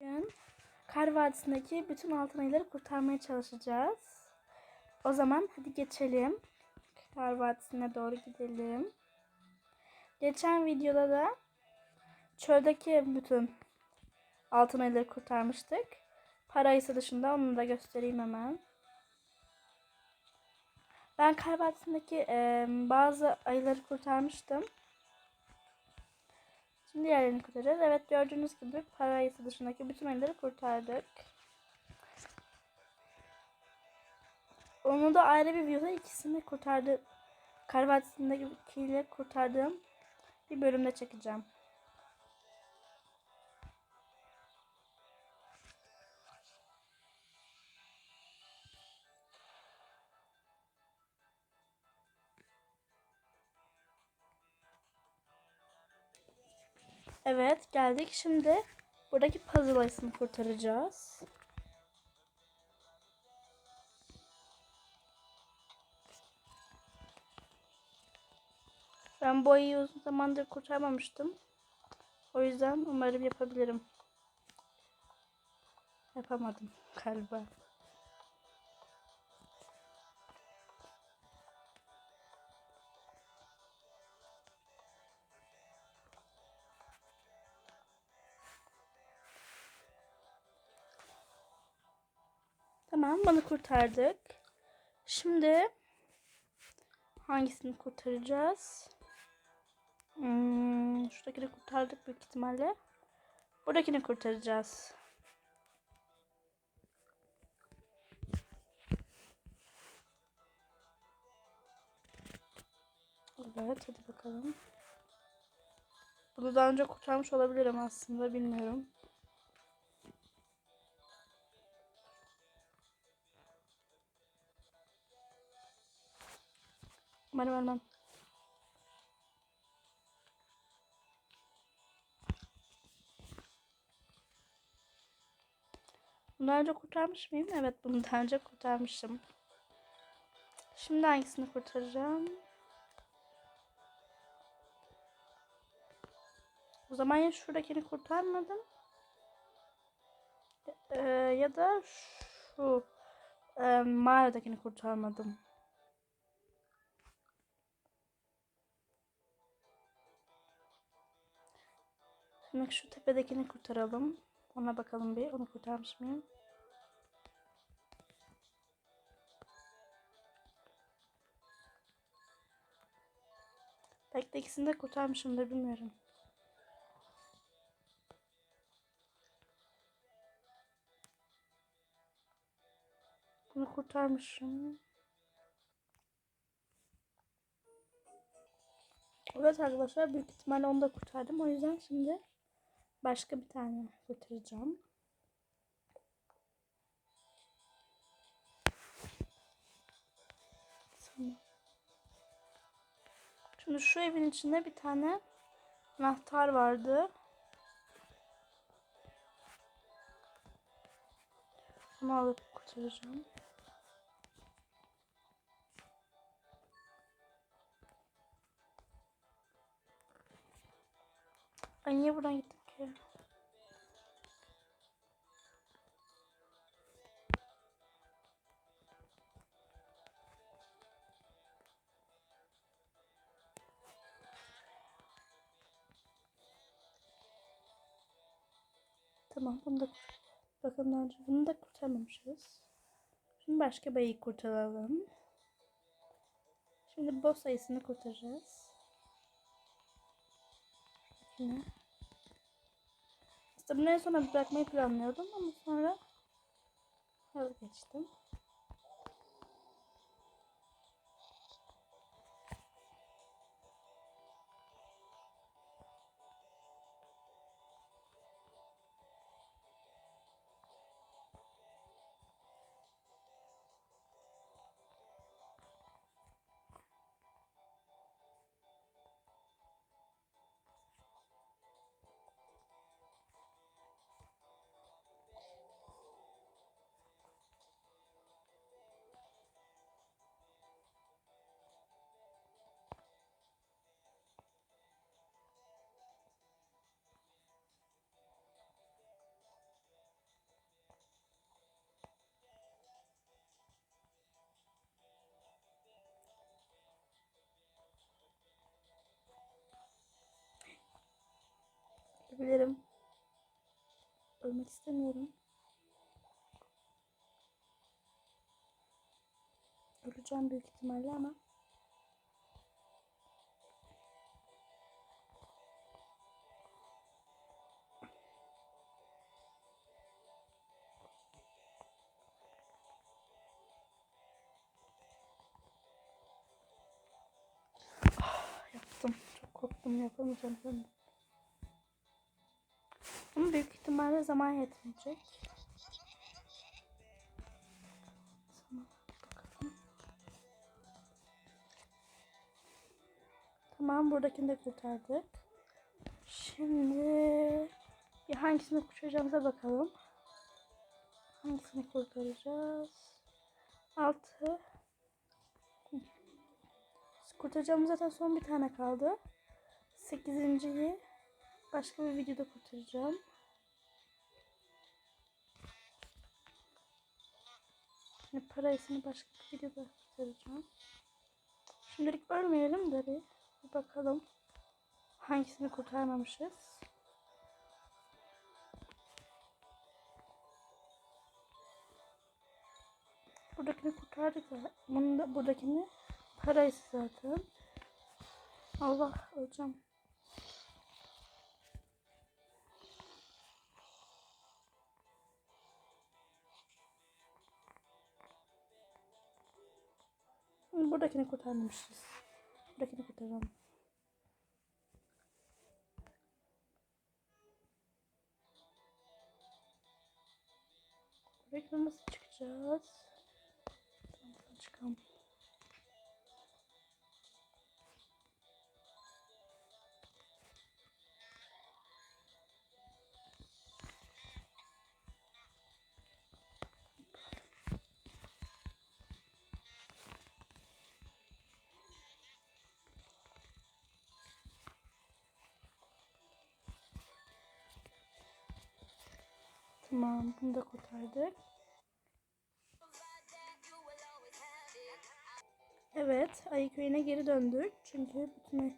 Bugün Kar Vadisi'ndeki bütün altın ayıları kurtarmaya çalışacağız. O zaman hadi geçelim. Kar Vadisi'ne doğru gidelim. Geçen videoda da çöldeki bütün altın ayıları kurtarmıştık. Para ayısı dışında onu da göstereyim hemen. Ben Kar Vadisi'ndeki eee, bazı ayıları kurtarmıştım. Şimdi diğerlerini kurtaracağız. Evet gördüğünüz gibi para ayısı dışındaki bütün ayıları kurtardık. Onu da ayrı bir videoda ikisini kurtardı. Kar Vadisi'ndekiyle kurtardığım bir bölümde çekeceğim. Evet geldik. Şimdi buradaki puzzle ayısını kurtaracağız. Ben bu ayıyı uzun zamandır kurtarmamıştım. O yüzden umarım yapabilirim. Yapamadım galiba. Tamam bunu kurtardık. Şimdi hangisini kurtaracağız? Hmm, şuradakini kurtardık büyük ihtimalle. Buradakini kurtaracağız. Evet hadi bakalım. Bunu daha önce kurtarmış olabilirim aslında bilmiyorum. Umarım ölmem. Bunu önce kurtarmış mıyım? Evet bunu daha önce kurtarmışım. Şimdi hangisini kurtaracağım? O zaman ya şuradakini kurtarmadım. Ee, ya da şu e, mağaradakini kurtarmadım. Şimdi şu tepedekini kurtaralım. Ona bakalım bir. Onu kurtarmış mıyım? Belki de ikisini de kurtarmışımdır bilmiyorum. Bunu kurtarmışım. Evet arkadaşlar büyük ihtimalle onu da kurtardım. O yüzden şimdi başka bir tane kurtaracağım. Tamam. Şimdi şu evin içinde bir tane anahtar vardı. Onu alıp kurtaracağım. Ay niye buradan gittim Tamam bunu da bakın daha önce bunu da kurtarmamışız. Şimdi başka bayıyı kurtaralım. Şimdi boss sayısını kurtaracağız. Yine. Aslında bunu en sona bırakmayı planlıyordum ama sonra vazgeçtim. Ölebilirim. Ölmek istemiyorum. Öleceğim büyük ihtimalle ama. Ah, yaptım. Çok korktum. Yapamayacağım. Ama büyük ihtimalle zaman yetmeyecek. Tamam, buradakini de kurtardık. Şimdi bir hangisini kurtaracağımıza bakalım. Hangisini kurtaracağız? 6 Kurtaracağımız zaten son bir tane kaldı. 8.yi başka bir videoda kurtaracağım. Şimdi parasını başka bir videoda kurtaracağım. Şimdilik ölmeyelim de bir, bir bakalım. Hangisini kurtarmamışız. Buradakini kurtardık. Bunu da buradakini parayız zaten. Allah öleceğim. Buradakini kurtarmamışız. Buradakini kurtaralım. Buradakine nasıl çıkacağız? Tamam, bunu da kurtardık. Evet, ayı köyüne geri döndük. Çünkü bütün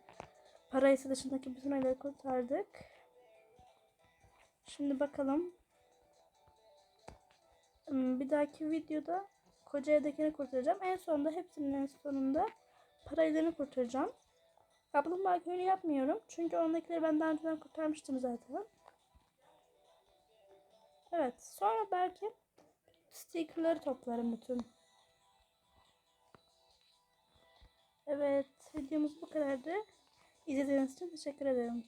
parayısı dışındaki bütün ayıları kurtardık. Şimdi bakalım. Hmm, Bir dahaki videoda Kocaya'dakini kurtaracağım. En sonunda hepsinin en sonunda paraylarını kurtaracağım. Kaplumbağa köyünü yapmıyorum. Çünkü ondakileri ben daha önceden kurtarmıştım zaten. Evet. Sonra belki stickerları toplarım bütün. Evet. Videomuz bu kadardı. İzlediğiniz için teşekkür ederim.